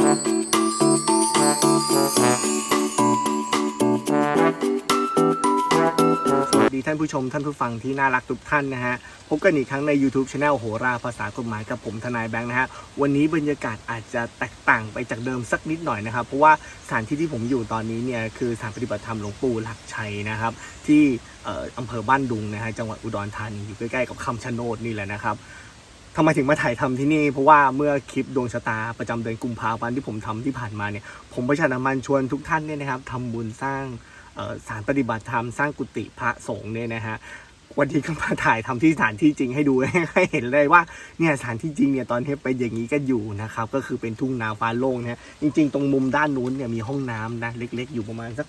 สวัสดีท่านผู้ชมท่านผู้ฟังที่น่ารักทุกท่านนะฮะ พบกันอีกครั้งใน YouTube c h anel โหราภาษากฎหมายกับผมทนายแบงค์นะฮะ วันนี้บรรยากาศอาจจะแตกต่างไปจากเดิมสักนิดหน่อยนะครับ เพราะว่าสถานที่ที่ผมอยู่ตอนนี้เนี่ย คือสถานปฏิบัติธรรมหลวงปู่หลักชัยนะครับ ที่อำเภอบ้านดุงนะฮะจังหวัดอุดรธานีอยู่ใกล้ๆกับคำชะโนดนี่แหละนะครับำไมถึงมาถ่ายทำที่นี่ เพราะว่าเมื่อคลิปดวงชะตาประจำเดือนกุมภาพันธ์ที่ผมทำที่ผ่านมาเนี่ยผมประชาสัมพันธ์ชวนทุกท่านเนี่ยนะครับทำบุญสร้างสารปฏิบัติธรรมสร้างกุฏิพระสงฆ์เนี่ยนะฮะวันนี้ก็มาถ่ายทำที่สถานที่จริงให้ดูให้เห็นเลยว่าเนี่ยสถานที่จริงเนี่ยตอนนี้เป็นอย่างนี้กันอยู่นะครับก็คือเป็นทุ่งนาฟ้าโล่งนะจริง ๆ ตรงมุมด้านนู้นเนี่ยมีห้องน้ำนะเล็ก ๆ อยู่ประมาณสัก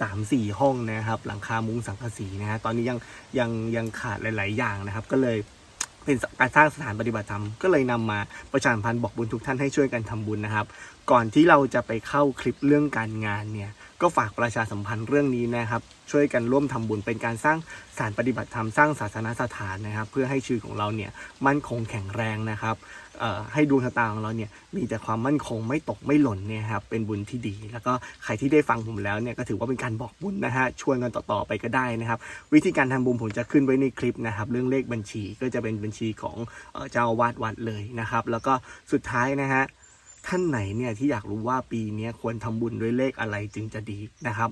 สามสี่ห้องนะครับ หลังคามุ้งสังกะสีนะฮะตอนนี้ยังยังยังขาดหลาย ๆ อย่างนะครับ ก็เลย เป็นการสร้างสถานปฏิบัติธรรมก็เลยนำมาประชาสัมพันธ์บอกบุญทุกท่านให้ช่วยกันทำบุญนะครับ ก่อนที่เราจะไปเข้าคลิปเรื่องการงานเนี่ยก็ฝากประชาสัมพันธ์เรื่องนี้นะครับ ช่วยกันร่วมทำบุญเป็นการสร้างสานปฏิบัติธรรมสร้างศาสนสถานนะครับ เพื่อให้ชีวิตของเราเนี่ยมั่นคงแข็งแรงนะครับให้ดวงชะตาของเราเนี่ยมีแต่ความมั่นคงไม่ตกไม่หล่นเนี่ยครับเป็นบุญที่ดี แล้วก็ใครที่ได้ฟังผมแล้วเนี่ยก็ถือว่าเป็นการบอกบุญนะฮะชวนกันต่อๆไปก็ได้นะครับ วิธีการทำบุญผมจะขึ้นไว้ในคลิปนะครับ เรื่องเลขบัญชีก็จะเป็นบัญชีของเจ้าวาสวัดเลยนะครับ แล้วก็สุดท้ายนะฮะ ท่านไหนเนี่ยที่อยากรู้ว่าปีนี้ควรทำบุญด้วยเลขอะไรจึงจะดีนะครับ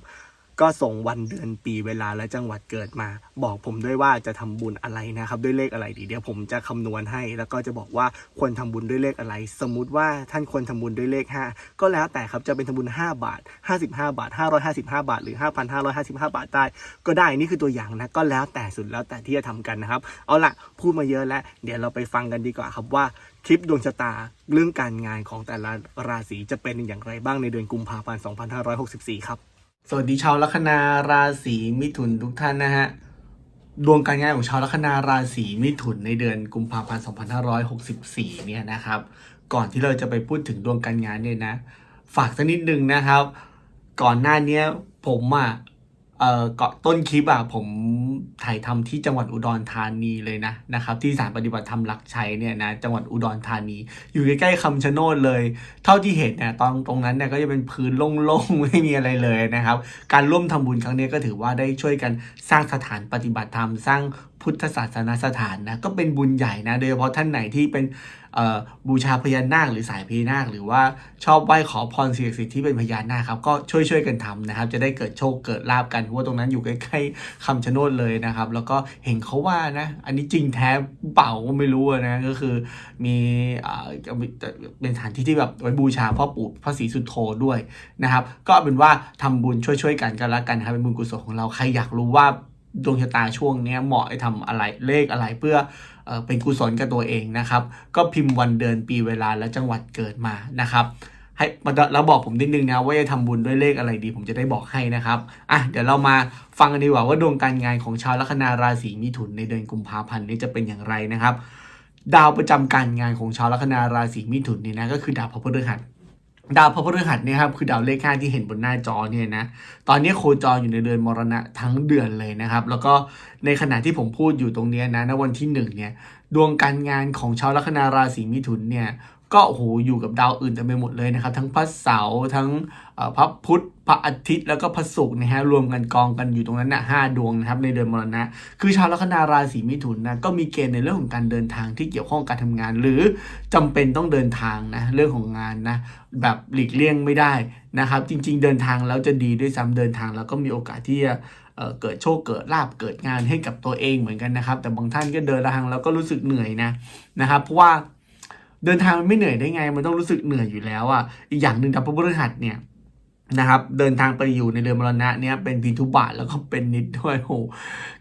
ก็ส่งวันเดือนปีเวลาและจังหวัดเกิดมา บอกผมด้วยว่าจะทำบุญอะไรนะครับ ด้วยเลขอะไรดีเดี๋ยวผมจะคำนวณให้ แล้วก็จะบอกว่าควรทำบุญด้วยเลขอะไร สมมุติว่าท่านควรทำบุญด้วยเลข 5 ก็แล้วแต่ครับจะเป็นทำบุญ 5 บาท 55 บาท 555 บาท หรือ 5,555 บาทได้ก็ได้นี่คือตัวอย่างนะก็แล้วแต่สุดแล้วแต่ที่จะทำกันนะครับ เอาล่ะพูดมาเยอะแล้ว เดี๋ยวเราไปฟังกันดีกว่าครับว่าคลิปดวงชะตาเรื่องการงานของแต่ละราศีจะเป็นอย่างไรบ้างในเดือนกุมภาพันธ์ 2564 ครับ สวัสดีชาวลัคนาราศีมิถุนทุกท่านนะฮะดวงการงานของชาวลัคนาราศีมิถุนในเดือนกุมภาพันธ์ 2564 เนี่ยนะครับ ก่อนที่เราจะไปพูดถึงดวงการงานเนี่ยนะ ฝากสักนิดนึงนะครับ ก่อนหน้านี้ผมอะ เอ่อเกาะต้นคลิปอะผมถ่ายทำที่จังหวัดอุดรธานีเลยนะนะครับที่สถานปฏิบัติธรรมลักชัยเนี่ยนะจังหวัดอุดรธานี อยู่ใกล้ๆคำชะโนดเลย เท่าที่เห็นเนี่ยตอนตรงนั้นเนี่ยก็จะเป็นพื้นโล่งๆ ไม่มีอะไรเลยนะครับ การร่วมทำบุญครั้งนี้ก็ถือว่าได้ช่วยกันสร้างสถานปฏิบัติธรรม สร้างพุทธศาสนสถานนะก็เป็นบุญใหญ่นะโดยเฉพาะท่านไหนที่เป็น บูชาพญานาคหรือสายพญานาค หรือว่าชอบไหว้ขอพรสิ่งศักดิ์สิทธิ์ที่เป็นพญานาคครับก็ช่วยๆกันทำนะครับ จะได้เกิดโชคเกิดลาบกันเพราะว่าตรงนั้นอยู่ใกล้ๆคำชะโนดเลยนะครับ แล้วก็เห็นเขาว่านะ อันนี้จริงแท้เปล่าก็ไม่รู้นะก็คือมีเป็นสถานที่ที่แบบไว้บูชาพ่อปู่พระศรีสุโธด้วยนะครับ ก็เป็นว่าทำบุญช่วยๆกันกันละกันนะครับเป็นบุญกุศลของเราใครอยากรู้ว่าดวงชะตาช่วงนี้เหมาะให้ทำอะไรเลขอะไรเพื่อ เออเป็นกุศลกับตัวเองนะครับ ก็พิมพ์วันเดือนปีเวลาและจังหวัดเกิดมานะครับให้แล้วบอกผมนิดนึงนะว่าจะทำบุญด้วยเลขอะไรดี ผมจะได้บอกให้นะครับอะเดี๋ยวเรามาฟังกันดีกว่าว่าดวงการงานของชาวลัคนาราศีมิถุนในเดือนกุมภาพันธ์นี้จะเป็นอย่างไรนะครับ ดาวประจำการงานของชาวลัคนาราศีมิถุนนี่นะก็คือดาวพระพฤหัส ดาวพระพฤหัสเนี่ยครับคือดาวเลขห้าที่เห็นบนหน้าจอเนี่ยนะตอนนี้โคจรอยู่ในเดือนมรณะทั้งเดือนเลยนะครับ แล้วก็ในขณะที่ผมพูดอยู่ตรงนี้นะณวันที่หนึ่งเนี่ยดวงการงานของชาวลัคนาราศีมิถุนเนี่ย ก็โอ้โหอยู่กับดาวอื่นเต็มไปหมดเลยนะครับ ทั้งพระเสาร์ทั้งพระพุธพระอาทิตย์แล้วก็พระศุกร์นะฮะรวมกันกองกันอยู่ตรงนั้นนะห้าดวงนะครับในเดือนมรณะ คือชาวลัคนาราศีมิถุนนะก็มีเกณฑ์ในเรื่องของการเดินทางที่เกี่ยวข้องการทำงาน หรือจำเป็นต้องเดินทางนะเรื่องของงานนะแบบหลีกเลี่ยงไม่ได้นะครับ จริง ๆ เดินทางแล้วจะดีด้วยซ้ำเดินทางแล้วก็มีโอกาสที่จะเเกิดโชคเกิดลาบเกิดงานให้กับตัวเองเหมือนกันนะครับ แต่บางท่านก็เดินทางแล้วก็รู้สึกเหนื่อยนะนะครับเพราะว่า เดินทางมันไม่เหนื่อยได้ไง มันต้องรู้สึกเหนื่อยอยู่แล้วอะอีกอย่างหนึ่งดาวพฤหัสเนี่ยนะครับเดินทางไปอยู่ในเดือนมรณะเนี่ยเป็นพินทุบาทแล้วก็เป็นนิดด้วยโห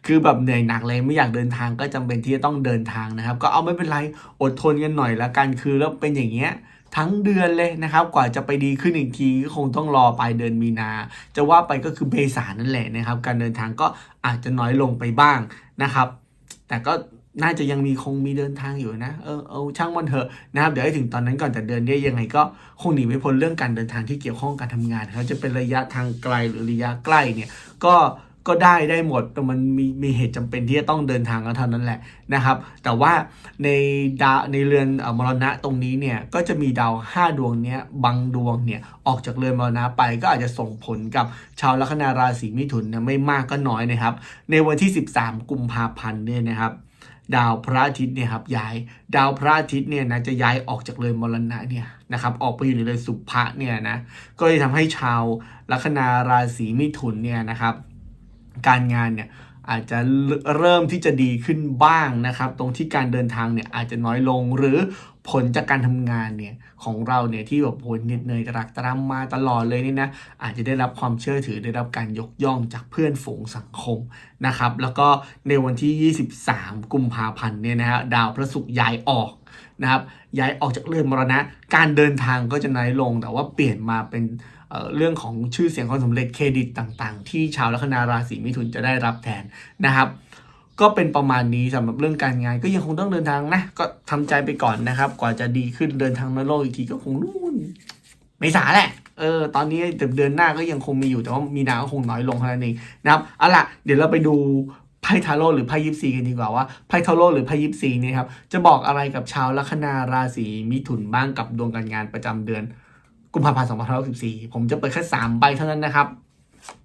คือแบบเหนื่อยหนักเลยไม่อยากเดินทางก็จำเป็นที่จะต้องเดินทางนะครับ ก็เอาไม่เป็นไรอดทนกันหน่อยละกันคือแล้วเป็นอย่างเงี้ยทั้งเดือนเลยนะครับ กว่าจะไปดีขึ้นอีกทีก็คงต้องรอปลายเดือนมีนา จะว่าไปก็คือเบษานั่นแหละนะครับ การเดินทางก็อาจจะน้อยลงไปบ้างนะครับ แต่ก็ น่าจะยังมีคงมีเดินทางอยู่นะ เออเอาช่างมันเถอะนะครับเดี๋ยวให้ถึงตอนนั้นก่อนแต่เดินได้ยังไงก็คงหนีไม่พ้นเรื่องการเดินทางที่เกี่ยวข้องการทำงานนะครับจะเป็นระยะทางไกลหรือระยะใกล้เนี่ยก็ก็ได้ได้หมดแต่มันมีมีเหตุจำเป็นที่จะต้องเดินทางกันเท่านั้นแหละนะครับ แต่ว่าในดาวในเรือนอมรณะตรงนี้เนี่ยก็จะมีดาว 5 ดวงเนี้ยบางดวงเนี่ยออกจากเรือนมรณะไปก็อาจจะส่งผลกับชาวลัคนาราศีมิถุนเนี่ยไม่มากก็น้อยนะครับ ในวันที่ 13 กุมภาพันธ์เนี่ยนะครับ ดาวพระอาทิตย์เนี่ยครับย้ายดาวพระอาทิตย์เนี่ยนะจะย้ายออกจากเรือนมรณะเนี่ยนะครับออกไปอยู่ในเรือนสุภะเนี่ยนะก็จะทำให้ชาวลัคนาราศีมิถุนเนี่ยนะครับการงานเนี่ยอาจจะเริ่มที่จะดีขึ้นบ้างนะครับ ตรงที่การเดินทางเนี่ยอาจจะน้อยลงหรือ ผลจากการทำงานเนี่ยของเราเนี่ยที่แบบโหเหน็ดเหนื่อยรักตรำมาตลอดเลยนี่นะอาจจะได้รับความเชื่อถือได้รับการยกย่องจากเพื่อนฝูงสังคมนะครับ แล้วก็ในวันที่ 23 กุมภาพันธ์เนี่ยนะฮะดาวพระศุกร์ย้ายออกนะครับย้ายออกจากเรือนมรณะ การเดินทางก็จะน้อยลง แต่ว่าเปลี่ยนมาเป็นเเรื่องของชื่อเสียงความสำเร็จเครดิตต่างๆ ที่ชาวลัคนาราศีมิถุนจะได้รับแทนนะครับ ก็เป็นประมาณนี้สำหรับเรื่องการงาน ก็ยังคงต้องเดินทางนะ ก็ทำใจไปก่อนนะครับ กว่าจะดีขึ้นเดินทางนโลกอีกทีก็คงนู่นเมษาแหละเออตอนนี้เดือนหน้าก็ยังคงมีอยู่แต่ว่ามีนาก็คงน้อยลงเท่านั้นเองนะครับเอาล่ะเดี๋ยวเราไปดูไพ่ทาโร่หรือไพ่ยิปซีกันดีกว่าว่าไพ่ทาโร่หรือไพ่ยิปซีเนี่ยครับจะบอกอะไรกับชาวลัคนาราศีมิถุนบ้างกับดวงการงานประจำเดือนกุมภาพันธ์2564ผมจะเปิดแค่3ใบเท่านั้นนะครับ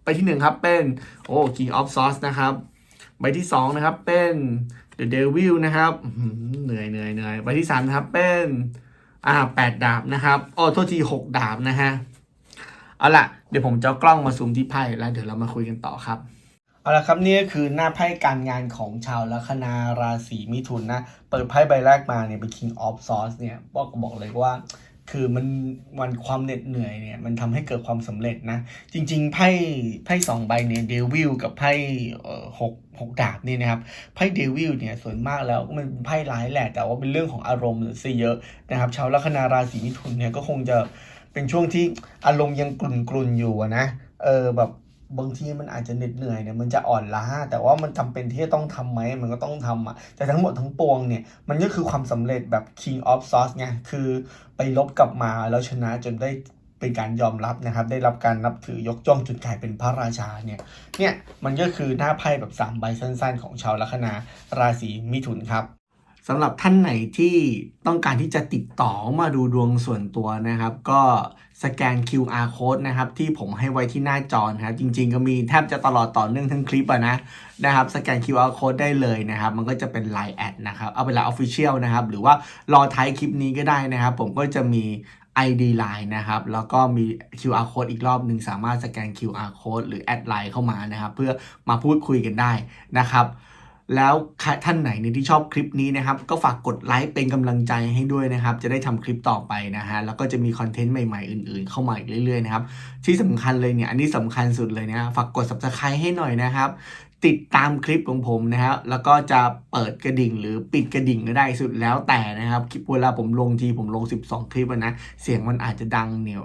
ใบที่1ครับเป็นโอ้ King of Swords นะครับ ใบที่2นะครับเป็น The Devil นะครับเหนื่อยเหนื่อยเหนื่อยใบที่3นะครับเป็นอ่า8ดาบนะครับโอ้โทษที6ดาบนะฮะเอาล่ะเดี๋ยวผมจะกล้องมาซูมที่ไพ่แล้วเดี๋ยวเรามาคุยกันต่อครับเอาละครับนี่ก็คือหน้าไพ่การงานของชาวลัคนาราศีมิถุนนะ เปิดไพ่ใบแรกมาเนี่ยเป็น King of Swords เนี่ยบอกบอกเลยว่า คือมันวันความเหน็ดเหนื่อยเนี่ยมันทำให้เกิดความสำเร็จนะ จริง ๆ ไพ่ไพ่สองใบเนี่ยเดวิลกับไพ่หกหกดาบนี่นะครับไพ่เดวิลเนี่ยส่วนมากแล้วมันไพ่ร้ายแหละ แต่ว่าเป็นเรื่องของอารมณ์ซะเยอะนะครับชาวลัคนาราศีมิถุนเนี่ยก็คงจะเป็นช่วงที่อารมณ์ยังกลุ่นๆอยู่นะเออแบบ บางทีมันอาจจะเหน็ดเหนื่อยเนี่ยมันจะอ่อนล้า แต่ว่ามันจำเป็นที่จะต้องทำไหมมันก็ต้องทำอะแต่ทั้งหมดทั้งปวงเนี่ยมันก็คือความสำเร็จแบบ King of Swords ไงคือไปลบกลับมาแล้วชนะจนได้เป็นการยอมรับนะครับ ได้รับการนับถือยกย่องจนกลายเป็นพระราชาเนี่ยเนี่ยมันก็คือหน้าไพ่แบบสามใบสั้น ๆ ของชาวลัคนาราศีมิถุนครับ สำหรับท่านไหนที่ต้องการที่จะติดต่อมาดูดวงส่วนตัวนะครับ ก็สแกน QR code นะครับ ที่ผมให้ไว้ที่หน้าจอนะครับ จริง ๆ ก็มีแทบจะตลอดต่อเนื่องทั้งคลิปอะนะนะครับ สแกน QR code ได้เลยนะครับ มันก็จะเป็น Line แอดนะครับเอาเป็น Line Official นะครับ หรือว่ารอท้ายคลิปนี้ก็ได้นะครับ ผมก็จะมี ID Line นะครับ แล้วก็มี QR code อีกรอบหนึ่งสามารถสแกน QR code หรือแอดไลน์เข้ามานะครับ เพื่อมาพูดคุยกันได้นะครับ แล้วท่านไหนเนี่ยที่ชอบคลิปนี้นะครับ ก็ฝากกดไลค์เป็นกำลังใจให้ด้วยนะครับ จะได้ทำคลิปต่อไปนะฮะ แล้วก็จะมีคอนเทนต์ใหม่ๆ อื่นๆ เข้ามาอีกเรื่อยๆนะครับ ที่สำคัญเลยเนี่ย อันนี้สำคัญสุดเลยนะฝากกด subscribe ให้หน่อยนะครับ ติดตามคลิปของผมนะครับแล้วก็จะเปิดกระดิ่งหรือปิดกระดิ่งก็ได้สุดแล้วแต่นะครับ คลิปเวลาผมลงทีผมลง 12 คลิปนะ เสียงมันอาจจะดังเนี่ย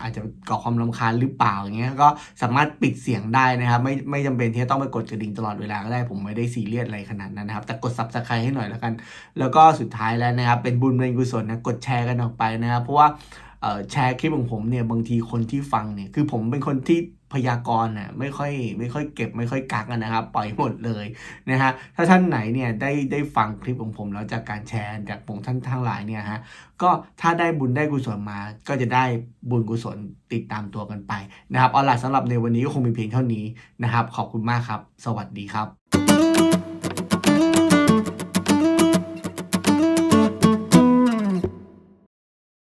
อาจจะก่อความรำคาญหรือเปล่าอย่างเงี้ยก็สามารถปิดเสียงได้นะครับ ไม่ไม่จำเป็นที่จะต้องไปกดกระดิ่งตลอดเวลาก็ได้ผมไม่ได้ซีเรียสอะไรขนาดนั้นนะครับ แต่กด subscribe ให้หน่อยแล้วกัน แล้วก็สุดท้ายแล้วนะครับ เป็นบุญเป็นกุศลนะกดแชร์กันออกไปนะครับ เพราะว่าแชร์คลิปของผมเนี่ยบางทีคนที่ฟังเนี่ยคือผมเป็นคนที่ พยากรณ์น่ะไม่ค่อยไม่ค่อยเก็บไม่ค่อยกักนะครับปล่อยหมดเลยนะฮะถ้าท่านไหนเนี่ยได้ได้ฟังคลิปของผมแล้วจากการแชร์จากผมท่านทั้งหลายเนี่ยฮะก็ถ้าได้บุญได้กุศลมา ก็จะได้บุญกุศลติดตามตัวกันไปนะครับเอาล่ะสำหรับในวันนี้ก็คงมีเพียงเท่านี้นะครับ ขอบคุณมากครับ สวัสดีครับ